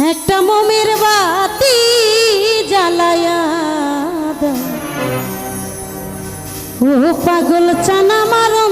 একটা মমের বাতি জ্বালায়া ও পাগল চানা মারো